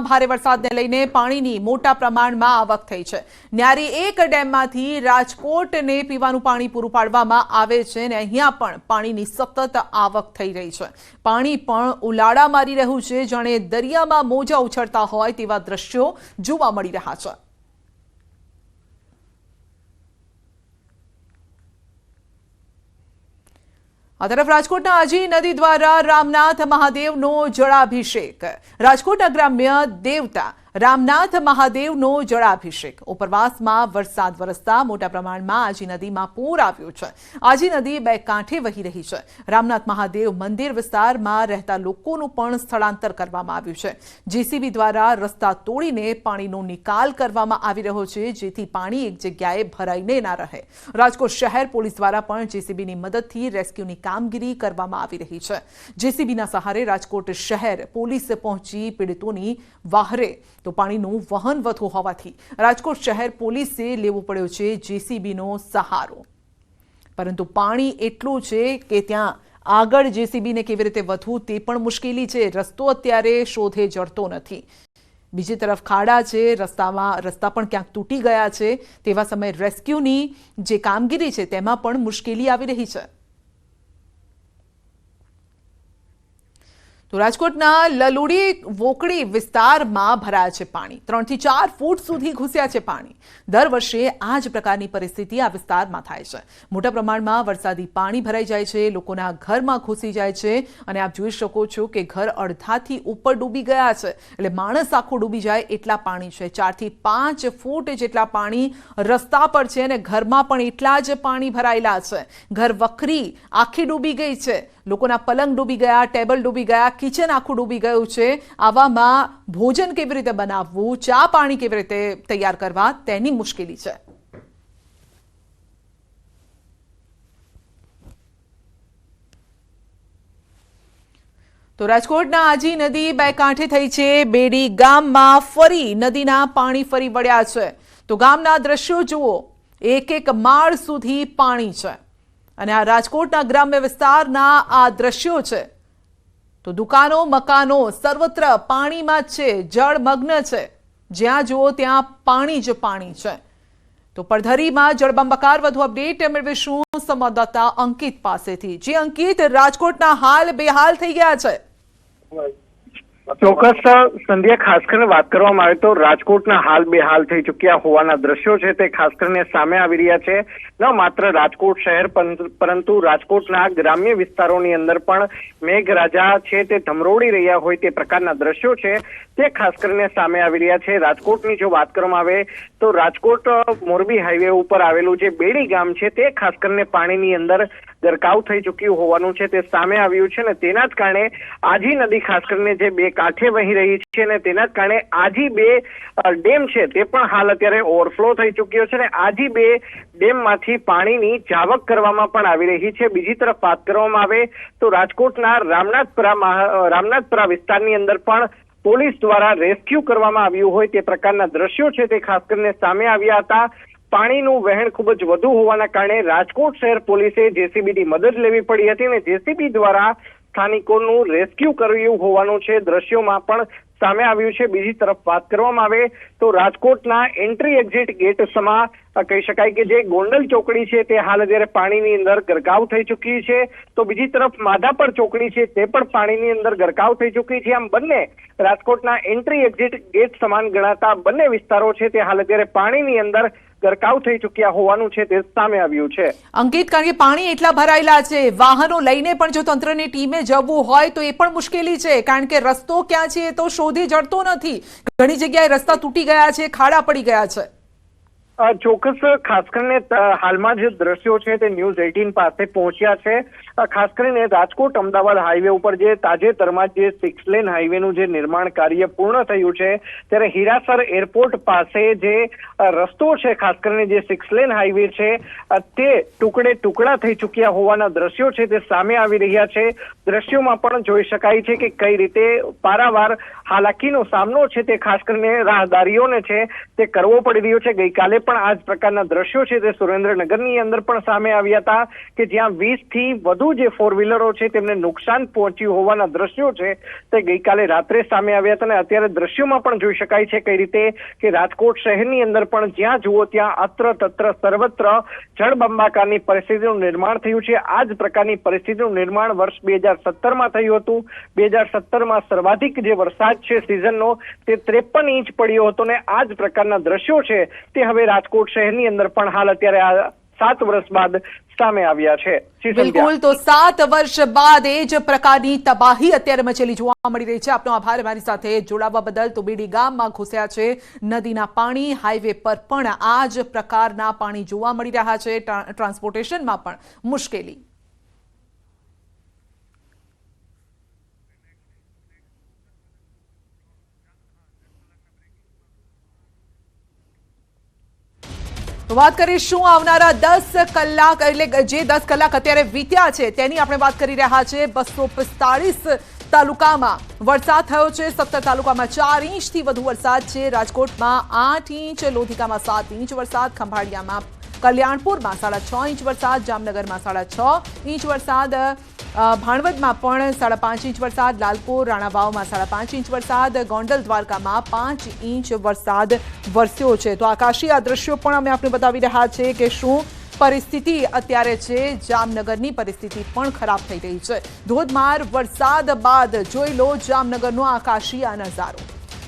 ભારે વરસાદને લઈને પાણીની મોટા પ્રમાણમાં આવક થઈ છે. ન્યારી એક ડેમમાંથી રાજકોટને પીવાનું પાણી પૂરું પાડવામાં આવે છે અને અહીંયા પણ પાણીની સતત આવક થઈ રહી છે. પાણી પણ ઉલાળા મારી રહ્યું છે. જાણે દરિયામાં મોજા ઉછળતા હોય તેવા દ્રશ્યો જોવા મળી રહ્યા છે. આ તરફ રાજકોટના આજી નદી દ્વારા રામનાથ મહાદેવનો જળાભિષેક. રાજકોટના ગ્રામ્ય દેવતા રામનાથ મહાદેવનો જળાભિષેક. ઉપરવાસમાં વરસાદ વરસતા મોટા પ્રમાણમાં આજી નદીમાં પૂર આવ્યું છે. આજી નદી બે કાંઠે વહી રહી છે. રામનાથ મહાદેવ મંદિર વિસ્તારમાં રહેતા લોકોનું પણ સ્થળાંતર કરવામાં આવ્યું છે. જેસીબી દ્વારા રસ્તા તોડીને પાણીનો નિકાલ કરવામાં આવી રહ્યો છે, જેથી પાણી એક જગ્યાએ ભરાઈને ના રહે. રાજકોટ શહેર પોલીસ દ્વારા પણ જેસીબીની મદદથી રેસ્ક્યુની કામગીરી કરવામાં આવી રહી છે. જેસીબીના સહારે રાજકોટ શહેર પોલીસ પહોંચી પીડિતોની વાહરે તો પાણીનું વહન વધુ હોવાથી રાજકોટ શહેર પોલીસે લેવો પડ્યો છે જેસીબીનો સહારો. પરંતુ પાણી એટલું છે કે ત્યાં આગળ જેસીબીને કેવી રીતે વધવું તે પણ મુશ્કેલી છે. રસ્તો અત્યારે શોધે જડતો નથી. બીજી તરફ ખાડા છે, રસ્તામાં, રસ્તા પણ ક્યાંક તૂટી ગયા છે. તેવા સમયે રેસ્ક્યુની જે કામગીરી છે તેમાં પણ મુશ્કેલી આવી રહી છે. તો રાજકોટના લલુડી વોકડી વિસ્તારમાં ભરાયા છે પાણી. ત્રણથી ચાર ફૂટ સુધી ઘૂસ્યા છે પાણી. દર વર્ષે આ જ પ્રકારની પરિસ્થિતિ આ વિસ્તારમાં થાય છે. મોટા પ્રમાણમાં વરસાદી પાણી ભરાઈ જાય છે, લોકોના ઘરમાં ઘૂસી જાય છે અને આપ જોઈ શકો છો કે ઘર અડધાથી ઉપર ડૂબી ગયા છે. એટલે માણસ આખો ડૂબી જાય એટલા પાણી છે. ચારથી પાંચ ફૂટ જેટલા પાણી રસ્તા પર છે અને ઘરમાં પણ એટલા જ પાણી ભરાયેલા છે. ઘર વખરી આખી ડૂબી ગઈ છે. લોકોના પલંગ ડૂબી ગયા, ટેબલ ડૂબી ગયા કિચન આખું ડૂબી ગયું છે. આવામાં ભોજન કેવી રીતે બનાવવું, ચા પાણી કેવી રીતે તૈયાર કરવા, તેની મુશ્કેલી છે. તો રાજકોટના આજી નદી બે કાંઠે થઈ છે. બેડી ગામમાં ફરી નદીના પાણી ફરી વળ્યા છે. તો ગામના દ્રશ્યો જુઓ. એક એક માળ સુધી પાણી છે. અને આ રાજકોટના ગ્રામ્ય વિસ્તારના આ દ્રશ્યો છે. તો દુકાનો, મકાનો સર્વત્ર પાણીમાં છે, જળમગ્ન છે. જ્યાં જુઓ ત્યાં પાણી જ પાણી છે. તો પડધરીમાં જળબંબાકાર વધુ અપડેટ મેળવીશું સંવાદદાતા અંકિત પાસેથી. જે અંકિત, રાજકોટના હાલ બેહાલ થઈ ગયા છે. ચોક્કસ સંધ્યા, ખાસ કરીને વાત કરવામાં આવે તો રાજકોટના હાલ બેહાલ થઈ ચૂક્યા હોવાના દ્રશ્યો છે તે ખાસ કરીને સામે આવી રહ્યા છે. ન માત્ર રાજકોટ શહેર પરંતુ રાજકોટના ગ્રામ્ય વિસ્તારોની અંદર પણ મેઘરાજા છે તે ધમરોડી રહ્યા હોય તે પ્રકારના દ્રશ્યો છે તે ખાસ કરીને સામે આવી રહ્યા છે. રાજકોટની જો વાત કરવામાં આવે તો રાજકોટ, મોરબી હાઈવે ઉપર આવેલું જે બેડી ગામ છે તે ખાસ કરીને પાણીની અંદર ગરકાવ થઈ ચૂક્યું હોવાનું છે તે સામે આવ્યું છે ને તેના જ કારણે આજી નદી ખાસ કરીને જે બે કાંઠે વહી રહી છે ને તેના જ કારણે આજી બે ડેમ છે તે પણ હાલ અત્યારે ઓવરફ્લો થઈ ચૂક્યો છે ને આજી બે ડેમમાંથી પાણીની જાવક કરવામાં પણ આવી રહી છે. બીજી તરફ વાત કરવામાં આવે તો રાજકોટના રામનાથપુરા રામનાથપુરા વિસ્તારની અંદર પણ પોલીસ દ્વારા રેસ્ક્યુ કરવામાં આવ્યું હોય તે પ્રકારના દ્રશ્યો છે તે ખાસ કરીને સામે આવ્યા હતા. પાણીનું વહેણ ખૂબ જ વધુ હોવાના કારણે રાજકોટ શહેર પોલીસે જેસીબીની મદદ લેવી પડી હતી અને જેસીબી દ્વારા સ્થાનિકોનું રેસ્ક્યુ કર્યું હોવાનું છે. દ્રશ્યોમાં પણ સામે આવ્યું છે. બીજી તરફ વાત કરવામાં આવે તો રાજકોટના એન્ટ્રી એક્ઝિટ ગેટ સમા કહી શકાય કે જે ગોંડલ ચોકડી છે તે હાલ અત્યારે પાણીની અંદર ગરકાવ થઈ ચૂકી છે. તો બીજી તરફ માધાપર ચોકડી છે તે પણ પાણીની અંદર ગરકાવ થઈ ચૂકી છે. આમ બંને રાજકોટના એન્ટ્રી એક્ઝિટ ગેટ સમાન ગણાતા બંને વિસ્તારો છે તે હાલ અત્યારે પાણીની અંદર ગરકાવ થઈ ચૂક્યા હોવાનું છે તે સામે આવ્યું છે. અંકિત, કારણ કે પાણી એટલા ભરાયેલા છે, વાહનો લઈને પણ જો તંત્રની ટીમે જવું હોય તો એ પણ મુશ્કેલી છે, કારણ કે રસ્તો ક્યાં છે તો શોધી જડતો નથી. ઘણી જગ્યાએ રસ્તા તૂટી ગયા છે, ખાડા પડી ગયા છે. ચોક્કસ ખાસ કરીને હાલમાં જે દ્રશ્યો છે તે ન્યૂઝ એટીન પાસે પહોંચ્યા છે. ખાસ કરીને રાજકોટ, અમદાવાદ હાઈવે ઉપર જે તાજેતરમાં જે સિક્સ લેન હાઈવેનું જે નિર્માણ કાર્ય પૂર્ણ થયું છે, ત્યારે હીરાસર એરપોર્ટ પાસે જે રસ્તો છે, ખાસ કરીને જે સિક્સ લેન હાઈવે છે તે ટુકડે ટુકડા થઈ ચૂક્યા હોવાના દ્રશ્યો છે તે સામે આવી રહ્યા છે. દ્રશ્યોમાં પણ જોઈ શકાય છે કે કઈ રીતે પારાવાર હાલાકીનો સામનો છે તે ખાસ કરીને રાહદારીઓને છે તે કરવો પડી રહ્યો છે. ગઈકાલે પણ પણ આ જ પ્રકારના દ્રશ્યો છે તે સુરેન્દ્રનગરની અંદર પણ સામે આવ્યા હતા કે જ્યાં વીસથી વધુ જે ફોર વ્હીલરો છે તેમને નુકસાન પહોંચ્યું હોવાના દ્રશ્યો છે તે ગઈકાલે રાત્રે સામે આવ્યા હતા અને અત્યારે દ્રશ્યોમાં પણ જોઈ શકાય છે કઈ રીતે કે રાજકોટ શહેરની અંદર પણ જ્યાં જુઓ ત્યાં અત્ર તત્ર સર્વત્ર જળબંબાકારની પરિસ્થિતિનું નિર્માણ થયું છે. આ જ પ્રકારની પરિસ્થિતિનું નિર્માણ વર્ષ બે હજાર સત્તરમાં થયું હતું. બે હજાર સત્તરમાં સર્વાધિક જે વરસાદ છે સિઝનનો તે ત્રેપન ઇંચ પડ્યો હતો ને આ જ પ્રકારના દ્રશ્યો છે તે હવે રાજકોટ શહેરની અંદર પણ હાલ અત્યારે આ સાત વર્ષ બાદ સામે આવ્યા છે. બિલકુલ તો સાત વર્ષ બાદ એ જ પ્રકારની તબાહી અત્યારે મચેલી જોવા મળી રહી છે. આપનો આભાર. મારી સાથે જોડાવા બદલ તો બીડી ગામમાં ઘૂસ્યા છે. નદીના પાણી હાઈવે પર પણ આ જ પ્રકારના પાણી જોવા મળી રહ્યા છે. ટ્રાન્સપોર્ટેશનમાં પણ મુશ્કેલી. તો વાત કરીશું આવનારા દસ કલાક, એટલે જે દસ કલાક અત્યારે વીત્યા છે, તેની આપણે વાત કરી રહ્યા છે બસો પિસ્તાળીસ તાલુકામાં. વરસાદ થયો છે, સત્તર તાલુકામાં ચાર ઇંચથી વધુ વરસાદ છે. રાજકોટમાં આઠ ઇંચ, લોધિકામાં સાત ઇંચ વરસાદ, ખંભાળિયામાં કલ્યાણપુરમાં સાડા છ ઇંચ વરસાદ, જામનગરમાં સાડા છ ઇંચ વરસાદ. અ, ભાણવડમાં પણ સાડા પાંચ ઇંચ વરસાદ લાલપુર રાણાવાવમાં સાડા પાંચ ઇંચ વરસાદ ગોંડલ દ્વારકામાં પાંચ ઇંચ વરસાદ વરસ્યો છે. તો આકાશી આ દ્રશ્યો પણ અમે આપને બતાવી રહ્યા છે કે શું પરિસ્થિતિ અત્યારે છે. જામનગરની પરિસ્થિતિ પણ ખરાબ થઈ રહી છે. ધોધમાર વરસાદ બાદ જોઈ લો જામનગરનો આકાશી આ નજારો.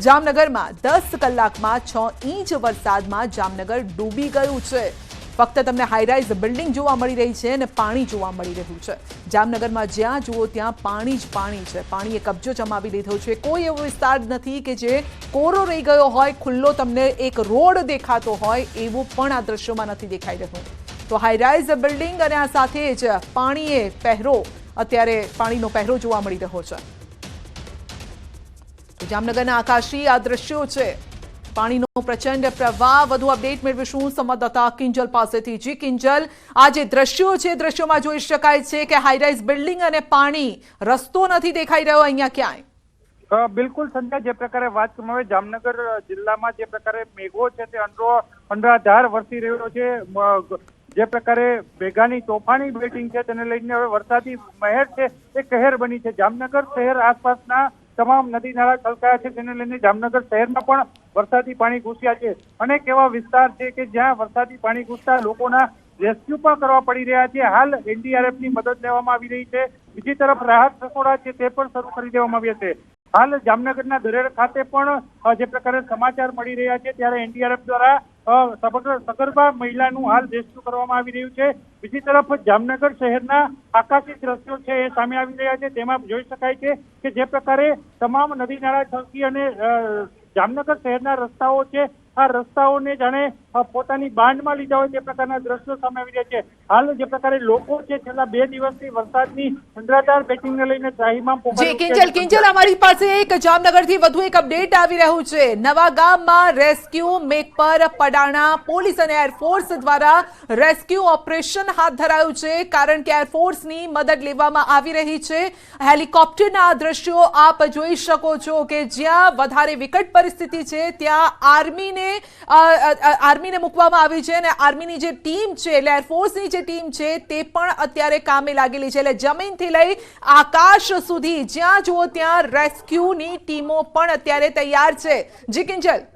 જામનગરમાં દસ કલાકમાં છ ઇંચ વરસાદમાં જામનગર ડૂબી ગયું છે. ફક્ત તમને હાઈરાઇઝ બિલ્ડિંગ જોવા મળી રહી છે અને પાણી જોવા મળી રહ્યું છે. જામનગરમાં જ્યાં જુઓ ત્યાં પાણી જ પાણી છે. પાણીએ કબજો જમાવી લીધો છે. કોઈ એવો વિસ્તાર નથી કે જે કોરો રહી ગયો હોય, ખુલ્લો તમને એક રોડ દેખાતો હોય, એવું પણ આ દ્રશ્યોમાં નથી દેખાઈ રહ્યું. તો હાઈરાઇઝ બિલ્ડિંગ અને આ સાથે જ પાણીએ પહેરો, અત્યારે પાણીનો પહેરો જોવા મળી રહ્યો છે. જામનગરના આકાશી આ દ્રશ્યો છે. પાણીનો પ્રચંડ પ્રવાહ. વધુ અપડેટ મેળવીશું સંવાદદાતા કિંજલ પાસેથી. જી કિંજલ, આ જે દ્રશ્યો છે દ્રશ્યોમાં જોઈ શકાય છે કે હાઈરાઇઝ બિલ્ડિંગ અને પાણી રસ્તો નથી દેખાઈ રહ્યો અહીંયા ક્યાંય? બિલકુલ સંધ્યા જે પ્રકારે વાત કરવામાં જામનગર જિલ્લામાં જે પ્રકારે મેઘો છે, તે અંડરો અંડરાધાર વરસી રહ્યો છે. જે પ્રકારે ભેગાની તોફાની બેટિંગ છે, તેને લઈને હવે વરસાદી મહેર છે, એ કહેર બની છે. જામનગર શહેર આસપાસના તમામ નદી નાળા છલકાયા છે, તેને લઈને જામનગર શહેરમાં પણ વરસાદી પાણી ઘૂસ્યા છે. અનેક એવા વિસ્તાર છે કે જ્યાં વરસાદી પાણી ઘૂસતા લોકોના રેસ્ક્યુ પણ કરવા પડી રહ્યા છે. હાલ એનડીઆરએફની મદદ લેવામાં આવી રહી છે. બીજી તરફ રાહત રસોડા છે તે પણ શરૂ કરી દેવામાં આવ્યા છે. હાલ જામનગરના દરેડ ખાતે પણ જે પ્રકારે સમાચાર મળી રહ્યા છે ત્યારે એનડીઆરએફ દ્વારા અ, સગર્ભા મહિલાનું હાલ રેસ્ક્યુ કરવામાં આવી રહ્યું છે. બીજી તરફ જામનગર શહેરના આકાશી દ્રશ્યો છે એ સામે આવી રહ્યા છે. તેમાં જોઈ શકાય છે કે જે પ્રકારે તમામ નદી નાળા છલકી અને જામનગર શહેરના રસ્તાઓ છે. આ રસ્તાઓને જાણે પોતાની બાંધમાં લીધા હોય તે પ્રકારના દ્રશ્યો સામે આવી રહ્યા છે. હાલ જે પ્રકારે લોકો છે છેલ્લા બે દિવસથી વરસાદની અંડરાધાર બેટિંગને લઈને ત્રાહીમામ જી કિંજલ કિંજલ અમારી પાસે એક જામનગરથી વધુ એક અપડેટ આવી રહ્યું છે. નવા ગામમાં રેસ્ક્યુ મેક પર પડાણા પોલીસ અને એરફોર્સ દ્વારા રેસ્ક્યુ ઓપરેશન હાથ ધરાયું છે કારણ કે એરફોર્સની મદદ લેવામાં આવી રહી છે. હેલિકોપ્ટરના દ્રશ્યો આપ જોઈ શકો છો કે જ્યાં વધારે વિકટ પરિસ્થિતિ છે ત્યાં આર્મીને આર્મીને મૂકવામાં આવી છે અને આર્મીની જે ટીમ છે એટલે એરફોર્સની જે ટીમ છે તે પણ અત્યારે કામે લાગેલી છે. એટલે જમીનથી લઈ આકાશ સુધી જ્યાં જુઓ ત્યાં રેસ્ક્યુની ટીમો પણ અત્યારે તૈયાર છે. જી કિંજલ.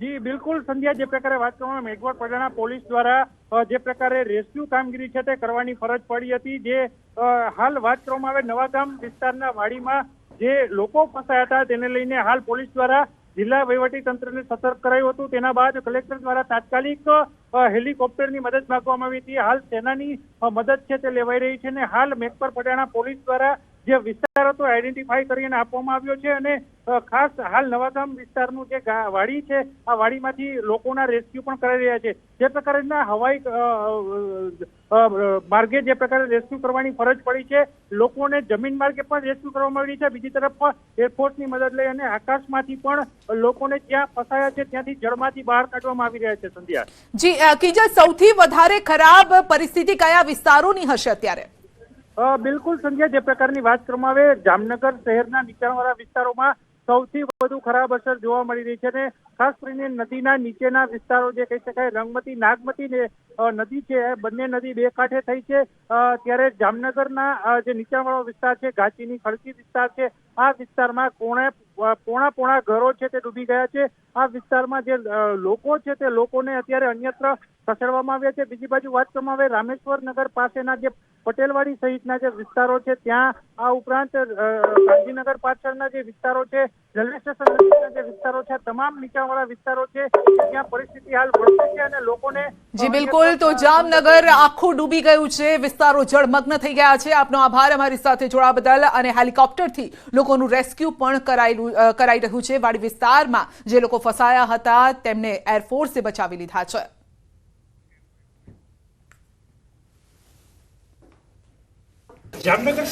જી બિલકુલ સંધ્યા જે પ્રકારે વાત કરવામાં આવે, મેઘવાળ પડાણા પોલીસ દ્વારા જે પ્રકારે રેસ્ક્યુ કામગીરી છે તે કરવાની ફરજ પડી હતી. જે હાલ વાત કરવામાં આવે નવાગામ વિસ્તારના વાડીમાં જે લોકો ફસાયા હતા તેને લઈને હાલ પોલીસ દ્વારા જિલ્લા વહીવટી તંત્રને સતર્ક કરાયું હતું. તેના બાદ કલેક્ટર દ્વારા તાત્કાલિક હેલિકોપ્ટરની મદદ માંગવામાં આવી હતી. હાલ સેનાની મદદ છે તે લેવાઈ રહી છે અને હાલ મેઘપર પટાણા પોલીસ દ્વારા જે વિસ્તાર હતો આઈડેન્ટિફાઈ કરીને આપવામાં આવ્યો છે અને ખાસ હાલ નવાગામ વિસ્તારનું જે વાડી છે, આ વાડીમાંથી લોકોના રેસ્ક્યુ પણ કરાઈ રહ્યા છે. જે પ્રકારના હવાઈ માર્ગે જે પ્રકારે રેસ્ક્યુ કરવાની ફરજ પડી છે લોકોને જમીન માર્ગે પણ રેસ્ક્યુ કરવામાં આવી છે. બીજી તરફ એરફોર્સની મદદ લઈ અને આકાશમાંથી પણ લોકોને જ્યાં ફસાયા છે ત્યાંથી જળમાંથી બહાર કાઢવામાં આવી રહ્યા છે સંધ્યા. જી કિંજલ સૌથી વધારે ખરાબ પરિસ્થિતિ કયા વિસ્તારોની હશે અત્યારે? બિલકુલ સંધ્યા જે પ્રકારની વાત કરવામાં આવે જામનગર શહેરના નીચાણવાળા વિસ્તારોમાં સૌથી વધુ ખરાબ અસર જોવા મળી રહી છે અને ખાસ કરીને નદીના નીચેના વિસ્તારો જે કહી શકાય, રંગમતી, નાગમતી નદી છે બંને નદી બે કાંઠે થઈ છે. ત્યારે જામનગરના જે નીચાણવાળો વિસ્તાર છે ઘાચીની ખડકી વિસ્તાર છે, આ વિસ્તારમાં કોણે પોણા પોણા ઘરો છે તે ડૂબી ગયા છે. આ વિસ્તારમાં જે લોકો છે તે લોકોને અત્યારે અન્યત્ર ખસેડવામાં આવ્યા છે. બીજી બાજુ વાત કરવામાં આવે રામેશ્વર નગર પાસેના જે પટેલવાડી સહિતના જે વિસ્તારો છે ત્યાં આ ઉપરાંત ગાંધીનગર પાછળના જે વિસ્તારો છે રેલવે સ્ટેશન નજીકના જે વિસ્તારો છે તમામ નીચાણવાળા વિસ્તારો છે ત્યાં પરિસ્થિતિ હાલ વળતી છે અને લોકોને જી બિલકુલ. તો જામનગર આખું ડૂબી ગયું છે. વિસ્તારો જળમગ્ન થઈ ગયા છે. આપનો આભાર. અમારી સાથે જોડા બદલ અને હેલિકોપ્ટરથી લોકોનું રેસ્ક્યુ પણ કરાયેલું અ, કરાઈ રહ્યું છે. વાડી વિસ્તારમાં જે લોકો ફસાયા હતા તેમને એરફોર્સે બચાવી લીધા છે. જામનગર